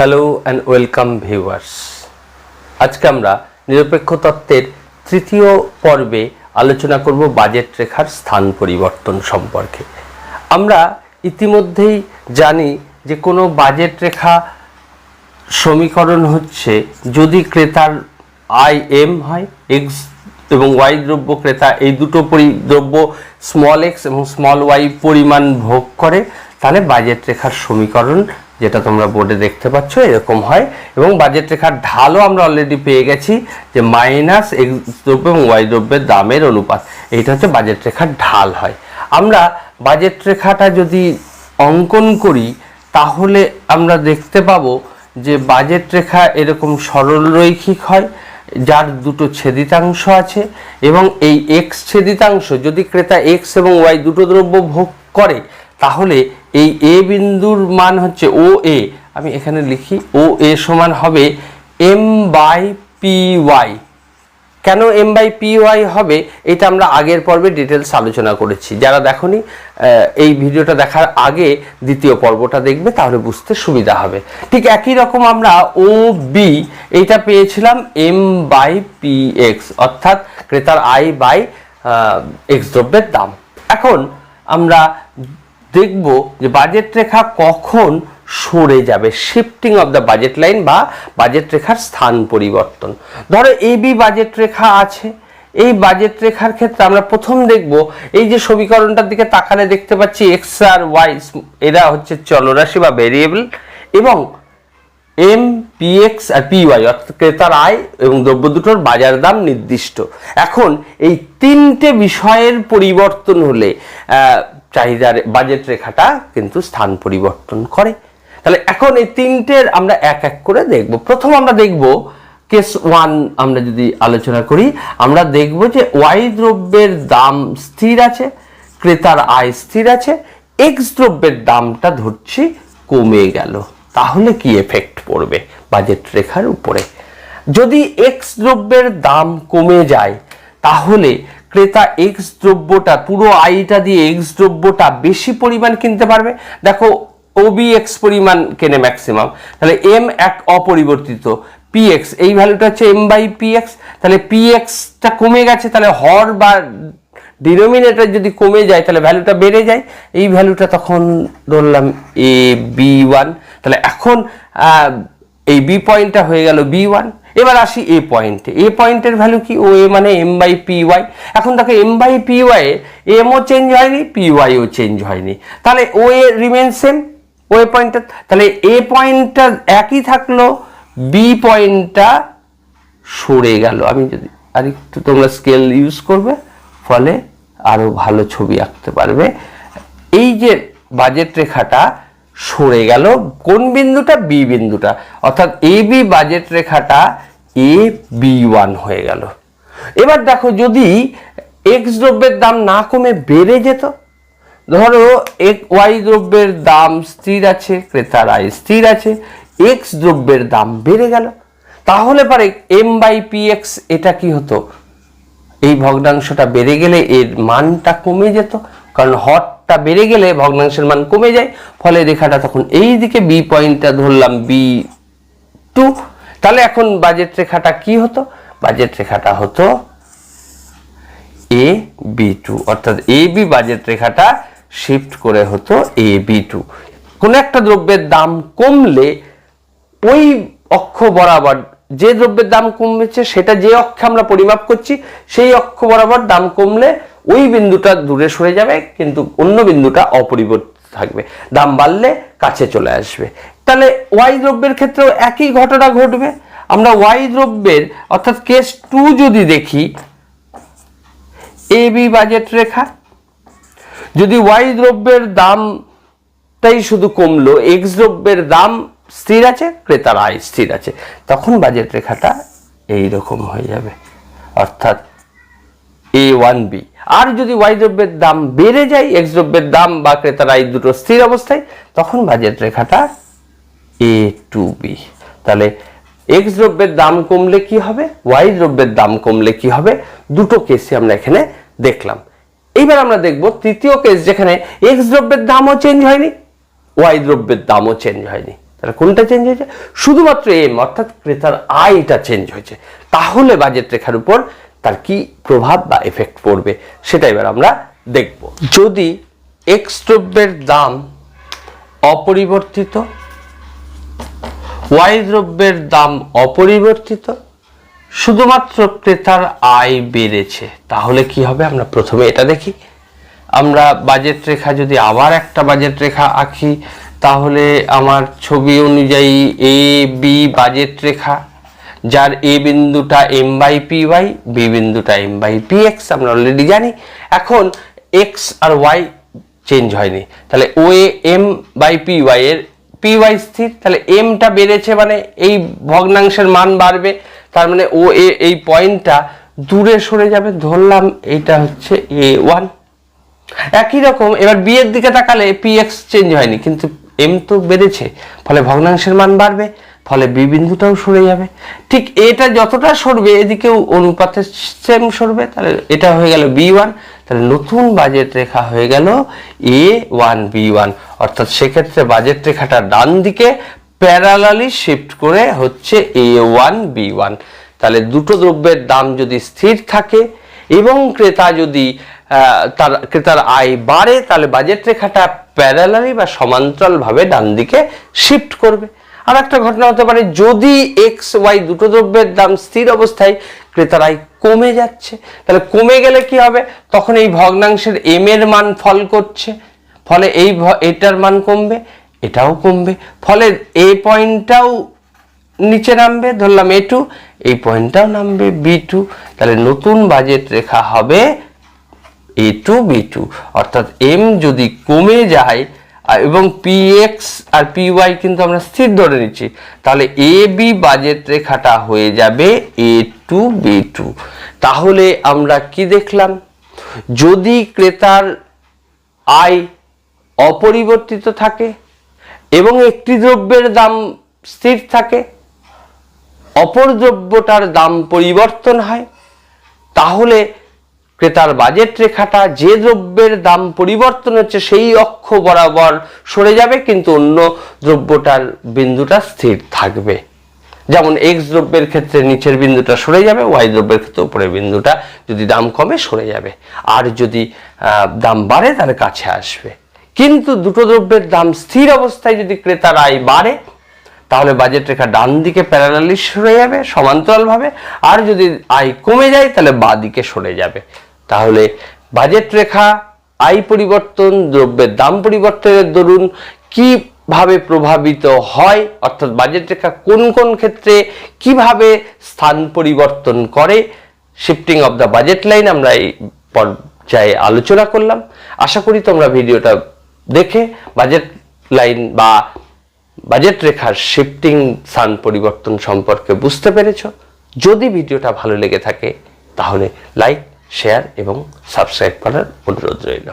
Hello and welcome viewers আজকে আমরা নিরপেক্ষ তত্ত্বের তৃতীয় পর্বে আলোচনা করব বাজেট রেখার স্থান পরিবর্তন সম্পর্কে। আমরা ইতিমধ্যেই জানি যে কোনো বাজেট রেখা সমীকরণ হচ্ছে যদি ক্রেতার আই এম হয় এক্স এবং ওয়াই দ্রব্য ক্রেতা এই দুটো দ্রব্য স্মল এক্স এবং স্মল ওয়াই পরিমাণ ভোগ করে, তাহলে বাজেট রেখার সমীকরণ যেটা তোমরা বোর্ডে দেখতে পাচ্ছ, এরকম হয়। এবং বাজেট রেখার ঢালও আমরা অলরেডি পেয়ে গেছি যে মাইনাস এক্স দ্রব্য এবং ওয়াই দ্রব্যের দামের অনুপাত। এইটা হচ্ছে বাজেট রেখার ঢাল হয়। আমরা বাজেট রেখাটা যদি অঙ্কন করি, তাহলে আমরা দেখতে পাবো যে বাজেট রেখা এরকম সরল রৈখিক হয়, যার দুটো ছেদিতাংশ আছে এবং এই এক্স ছেদিতাংশ যদি ক্রেতা এক্স এবং ওয়াই দুটো দ্রব্য ভোগ করে তাহলে এই এ বিন্দুর মান হচ্ছে ও এ আমি এখানে লিখি ও এ সমান হবে এম বাই পি ওয়াই কেন এম বাই পি ওয়াই হবে? এটা আমরা আগের পর্বে ডিটেলস আলোচনা করেছি। যারা দেখনি এই ভিডিওটা দেখার আগে দ্বিতীয় পর্বটা দেখবে, তাহলে বুঝতে সুবিধা হবে। ঠিক একই রকম আমরা ও বি এইটা পেয়েছিলাম এম বাই পি এক্স অর্থাৎ ক্রেতার আই বাই এক্স দ্রব্যের দাম। এখন আমরা দেখব যে বাজেট রেখা কখন সরে যাবে shifting of the budget line বা বাজেট রেখার স্থান পরিবর্তন। ধরো এই বি বাজেট রেখা আছে, এই বাজেট রেখার ক্ষেত্রে আমরা প্রথম দেখব, এই যে সমীকরণটার দিকে তাকালে দেখতে পাচ্ছি এক্স আর ওয়াই এরা হচ্ছে চলরাশি বা ভেরিয়েবল এবং এম পিএক্স আর পিওয়াই অর্থাৎ ক্রেতার আয় এবং দ্রব্য দুটোর বাজার দাম নির্দিষ্ট। এখন এই তিনটে বিষয়ের পরিবর্তন হলে চাহিদার বাজেট রেখাটা কিন্তু স্থান পরিবর্তন করে। তাহলে এখন এই তিনটের আমরা এক এক করে দেখব। প্রথম আমরা দেখব কেস ওয়ান আমরা যদি আলোচনা করি, আমরা দেখব যে ওয়াই দ্রব্যের দাম স্থির আছে, ক্রেতার আয় স্থির আছে এক্স দ্রব্যের দামটা ধরছি কমে গেল। তাহলে কি এফেক্ট পড়বে বাজেট রেখার উপরে? যদি এক্স দ্রব্যের দাম কমে যায়, তাহলে ক্রেতা এক্স দ্রব্যটা, পুরো আইটা দিয়ে এক্স দ্রব্যটা বেশি পরিমাণ কিনতে পারবে। দেখো ওবি এক্স পরিমাণ কেনে ম্যাক্সিমাম তাহলে এম এক অপরিবর্তিত। পি এক্স এই ভ্যালুটা হচ্ছে এম বাই পি এক্স তাহলে পি এক্সটা কমে গেছে, তাহলে হর বা ডিনোমিনেটর যদি কমে যায়, তাহলে ভ্যালুটা বেড়ে যায়। এই ভ্যালুটা তখন ধরলাম এ বি ওয়ান তাহলে এখন এই বি পয়েন্টটা হয়ে গেল বি ওয়ান এবার আসি এ। পয়েন্টে এ পয়েন্টের ভ্যালু কি? ও এ মানে এম বাই পি ওয়াই এখন দেখো এম বাই পি ওয়াই এমও চেঞ্জ হয়নি পি ওয়াইও চেঞ্জ হয়নি। তাহলে ও এ রিমেন সেম ও এ পয়েন্টটা তাহলে এ পয়েন্টটা একই থাকল বি পয়েন্টটা সরে গেল। আমি যদি আর একটু তোমরা স্কেল ইউজ করবে, ফলে আরও ভালো ছবি আঁকতে পারবে। এই যে বাজেট রেখাটা সরে গেল। কোন বিন্দুটা? বি বিন্দুটা। অর্থাৎ এ বি বাজেট রেখাটা এ বি ওয়ান হয়ে গেল। এবার দেখো, যদি এক্স দ্রব্যের দাম না কমে বেড়ে যেত, ধরো এক ওয়াই দ্রব্যের দাম স্থির আছে, ক্রেতার আয় স্থির আছে, এক্স দ্রব্যের দাম বেড়ে গেল। তাহলে পারে এম বাই পি এক্স এটা কি হতো? এই ভগ্নাংশটা বেড়ে গেলে এর মানটা কমে যেত। কারণ হরটা বেড়ে গেলে ভগ্নাংশের মান কমে যায়, ফলে রেখাটা তখন এই দিকে বি পয়েন্টটা ধরলাম বি টু তাহলে এখন বাজেট রেখাটা কি হতো? বাজেট রেখাটা হতো এ বি টু অর্থাৎ এ বি বাজেট রেখাটা শিফট করে হতো এ বি টু কোনো একটা দ্রব্যের দাম কমলে ওই অক্ষ বরাবর যে দ্রব্যের দাম কমেছে, সেটা যে অক্ষে আমরা পরিমাপ করছি, সেই অক্ষ বরাবর দাম কমলে ওই বিন্দুটা দূরে সরে যাবে, কিন্তু অন্য বিন্দুটা অপরিবর্তিত থাকবে। দাম বাড়লে কাছে চলে আসবে। তাহলে ওয়াই দ্রব্যের ক্ষেত্রেও একই ঘটনা ঘটবে। আমরা ওয়াই দ্রব্যের, অর্থাৎ কেস টু যদি দেখি এ বি বাজেট রেখা, যদি ওয়াই দ্রব্যের দামটাই শুধু কমলো এক্স দ্রব্যের দাম স্থির আছে, ক্রেতার আয় স্থির আছে। তখন বাজেট রেখাটা এই রকম হয়ে যাবে। অর্থাৎ এ ওয়ান বি আর যদি ওয়াই দ্রব্যের দাম বেড়ে যায় এক্স দ্রব্যের দাম বা ক্রেতার আয় দুটো স্থির অবস্থায়, তখন বাজেট রেখাটা এ টু বি তাহলে এক্স দ্রব্যের দাম কমলে কি হবে? ওয়াই দ্রব্যের দাম কমলে কি হবে? দুটো কেসই আমরা এখানে দেখলাম। এইবার আমরা দেখব তৃতীয় কেস যেখানে এক্স দ্রব্যের দামও চেঞ্জ হয়নি ওয়াই দ্রব্যের দামও চেঞ্জ হয়নি। তাহলে কোনটা চেঞ্জ হয়েছে? শুধুমাত্র এম অর্থাৎ ক্রেতার আয়টা চেঞ্জ হয়েছে। তাহলে বাজেট রেখার উপর তার কি প্রভাব বা এফেক্ট পড়বে, সেটা এবার আমরা দেখব। যদি এক্স দ্রব্যের দাম অপরিবর্তিত ওয়াই দ্রব্যের দাম অপরিবর্তিত, শুধুমাত্র ক্রেতার আয় বেড়েছে, তাহলে কি হবে? আমরা প্রথমে এটা দেখি। আমরা বাজেট রেখা যদি আবার একটা বাজেট রেখা আঁকি তাহলে আমার ছবি অনুযায়ী এ বি বাজেট রেখা, যার এ বিন্দুটা M by P Y B বিন্দুটা এম বাই পি এক্স আমরা অলরেডি জানি। এখন এক্স আর ওয়াই চেঞ্জ হয়নি। তাহলে O A M by P Y এর পি ওয়াই স্থির, তাহলে এমটা বেড়েছে মানে এই ভগ্নাংশের মান বাড়বে, তার মানে ও এ এই পয়েন্টটা দূরে সরে যাবে, ধরলাম এইটা হচ্ছে এ ওয়ান একই রকম, এবার বি এর দিকে তাকালে পি এক্স চেঞ্জ হয়নি, কিন্তু এম তো বেড়েছে, ফলে ভগ্নাংশের মান বাড়বে, ফলে বি বিন্দুটাও সরে যাবে। ঠিক এটা যতটা সরবে, এদিকেও অনুপাতে সেম সরবে, তাহলে এটা হয়ে গেল বি ওয়ান, তাহলে নতুন বাজেট রেখা হয়ে গেল এ ওয়ান বি ওয়ান। অর্থাৎ সেক্ষেত্রে বাজেট রেখাটা ডান দিকে প্যারালালি শিফট করে হচ্ছে এ ওয়ান বি ওয়ান। তাহলে দুটো দ্রব্যের দাম যদি স্থির থাকে এবং ক্রেতা যদি তার ক্রেতার আয় বাড়ে, তাহলে বাজেট রেখাটা প্যারালালি বা সমান্তরালভাবে ডান দিকে শিফট করবে। আর একটা ঘটনা হতে পারে, যদি এক্স ওয়াই দুটো দ্রব্যের দাম স্থির অবস্থায় ক্রেতার আয় কমে যাচ্ছে, তাহলে কমে গেলে কি হবে? তখন এই ভগ্নাংশের এম এর মান ফল করছে। ফলে এই এটার মান কমবে, এটাও কমবে। ফলে এ পয়েন্টটাও নিচে নামবে, ধরলাম এ টু এই পয়েন্টটাও নামবে বি টু তাহলে নতুন বাজেট রেখা হবে এ টু বি টু অর্থাৎ এম যদি কমে যায় এবং পি এক্স আর পি ওয়াই কিন্তু আমরা স্থির ধরে নিচ্ছি, তাহলে এ বি বাজেট রেখাটা হয়ে যাবে এ টু বি টু তাহলে আমরা কি দেখলাম? যদি ক্রেতার আয় অপরিবর্তিত থাকে এবং একটি দ্রব্যের দাম স্থির থাকে, অপর দ্রব্যটার দাম পরিবর্তন হয়, তাহলে ক্রেতার বাজেট রেখাটা যে দ্রব্যের দাম পরিবর্তন হচ্ছে সেই অক্ষ বরাবর সরে যাবে, কিন্তু অন্য দ্রব্যটার বিন্দুটা স্থির থাকবে। যেমন এক্স দ্রব্যের ক্ষেত্রে নিচের বিন্দুটা সরে যাবে ওয়াই দ্রব্যের ক্ষেত্রে উপরের বিন্দুটা যদি দাম কমে সরে যাবে। আর যদি দাম বাড়ে, তাহলে কাছে আসবে। কিন্তু দুটো দ্রব্যের দাম স্থির অবস্থায় যদি ক্রেতার আয় বাড়ে, তাহলে বাজেট রেখা ডান দিকে প্যারালালি সরে যাবে, সমান্তরালভাবে। আর যদি আয় কমে যায়, তাহলে বাঁ দিকে সরে যাবে। তাহলে বাজেট রেখা, আয় পরিবর্তন, দ্রব্যের দাম পরিবর্তনের দরুন কীভাবে প্রভাবিত হয়, অর্থাৎ বাজেট রেখা কোন কোন ক্ষেত্রে কীভাবে স্থান পরিবর্তন করে shifting of the budget line আমরা এই পর্যায়ে আলোচনা করলাম। আশা করি তোমরা ভিডিওটা দেখে বাজেট লাইন বা বাজেট রেখার শিফটিং স্থান পরিবর্তন সম্পর্কে বুঝতে পেরেছ। যদি ভিডিওটা ভালো লেগে থাকে, তাহলে লাইক শেয়ার এবং সাবস্ক্রাইব করার অনুরোধ রইল।